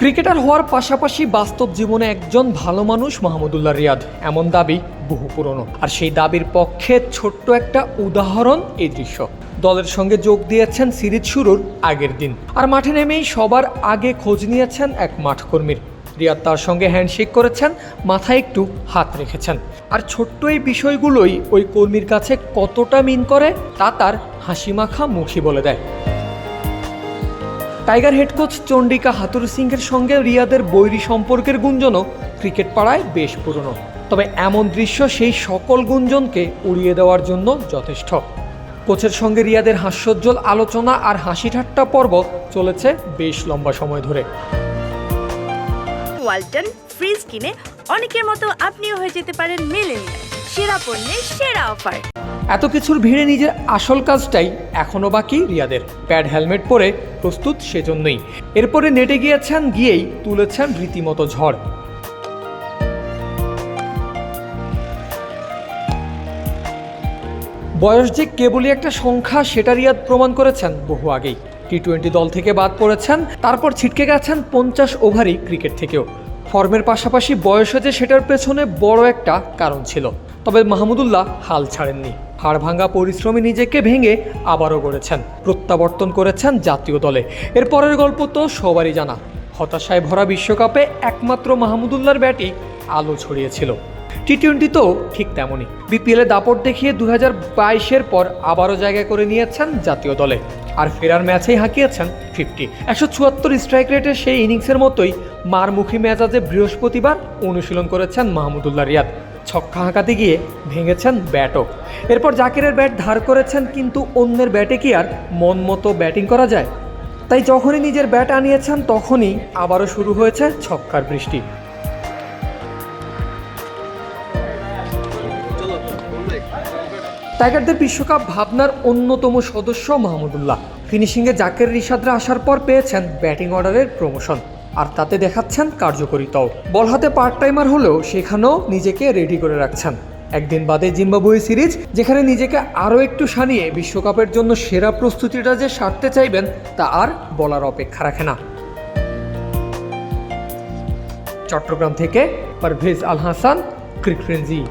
Cricketer হওয়ার পাশাপাশি বাস্তব জীবনে একজন ভালো মানুষ মাহমুদুল্লাহ রিয়াদ। এমন দাবি বহু পুরনো। আর সেই দাবির পক্ষে ছোট্ট একটা উদাহরণ এই দৃশ্য। দলের সঙ্গে যোগ দিয়েছেন সিরিজ শুরুর আগের দিন। আর মাঠে নেমেই সবার আগে খোঁজ নিয়েছেন এক মাঠকর্মীর। রিয়াদ তার সঙ্গে হ্যান্ডশেক করেছেন, মাথায় একটু হাত রেখেছেন। আর ছোট্ট এই বিষয়গুলোই ওই কর্মীর কাছে কতটা মিন করে তা তার হাসিমাখা মুখী বলে দেয়। টাইগার হেড কোচ চন্ডিকা হাতুর সিংহের সঙ্গে রিয়াদের বৈরী সম্পর্কের গুঞ্জনও ক্রিকেট পাড়ায় বেশ পুরনো। তবে এমন দৃশ্য সেই সকল গুঞ্জনকে উড়িয়ে দেওয়ার জন্য যথেষ্ট। কোচের সঙ্গে রিয়াদের হাস্যোজ্জ্বল আলোচনা আর হাসি ঠাট্টা পর্ব চলেছে বেশ লম্বা সময় ধরে। ওয়ালটন ফ্রিজ কিনে অনেকের মতো আপনিও হয়ে যেতে পারেন মিলেনিয়াল। সেরা পণ্যের সেরা অফার। এত কিছুর ভিড়ে নিজের আসল কাজটাই এখনও বাকি রিয়াদের। প্যাড হেলমেট পরে প্রস্তুত সেজন্যই। এরপরে নেটে গিয়েছেন, গিয়েই তুলেছেন রীতিমতো ঝড়। বয়স যে কেবলই একটা সংখ্যা, সেটা রিয়াদ প্রমাণ করেছেন বহু আগেই। টি টোয়েন্টি দল থেকে বাদ পড়েছেন, তারপর ছিটকে গেছেন পঞ্চাশ ওভারই ক্রিকেট থেকেও। ফর্মের পাশাপাশি বয়সে যে সেটার পেছনে বড় একটা কারণ ছিল। তবে মাহমুদুল্লাহ হাল ছাড়েননি। হাড় ভাঙ্গা পরিশ্রমী নিজেকে ভেঙে আবারও গড়েছেন, প্রত্যাবর্তন করেছেন জাতীয় দলে। এর পরের গল্প তো সবারই জানা। হতাশায় ভরা বিশ্বকাপে একমাত্র মাহমুদুল্লার ব্যাটই আলো ছড়িয়েছিল। টি টোয়েন্টিতেও ঠিক তেমনই। বিপিএলে দাপট দেখিয়ে দু হাজার বাইশের পর আবারও জায়গা করে নিয়েছেন জাতীয় দলে। আর ফেরার ম্যাচেই হাঁকিয়েছেন ফিফটি। একশো চুয়াত্তর স্ট্রাইক রেটের সেই ইনিংসের মতোই মারমুখী মেজাজে বৃহস্পতিবার অনুশীলন করেছেন মাহমুদুল্লাহ রিয়াদ। ছক্কা হাঁকাতে গিয়ে ভেঙেছেন ব্যাটও। এরপর জাকিরের ব্যাট ধার করেছেন, কিন্তু অন্যের ব্যাটে কি আর মন মতো ব্যাটিং করা যায়? তাই যখনই নিজের ব্যাট আনিয়েছেন, তখনই আবারও শুরু হয়েছে ছক্কার বৃষ্টি। টাইগারদের বিশ্বকাপ ভাবনার অন্যতম সদস্য মাহমুদুল্লাহ ফিনিশিংয়ে জাকের রিশাদরা আসার পর পেয়েছেন ব্যাটিং অর্ডারের প্রমোশন। আর তাতে দেখাচ্ছেন কার্যকরিতাও বল হাতে পার্ট টাইমার হলেও সেখানেও নিজেকে রেডি করে রাখছেন। একদিন বাদে জিম্বাবুয়ে সিরিজ, যেখানে নিজেকে আরও একটু সানিয়ে বিশ্বকাপের জন্য সেরা প্রস্তুতিটা যে সারতে চাইবেন, তা আর বলার অপেক্ষা রাখে না। চট্টগ্রাম থেকে পারভেজ আল হাসান ক্রিকফ্রেন্জি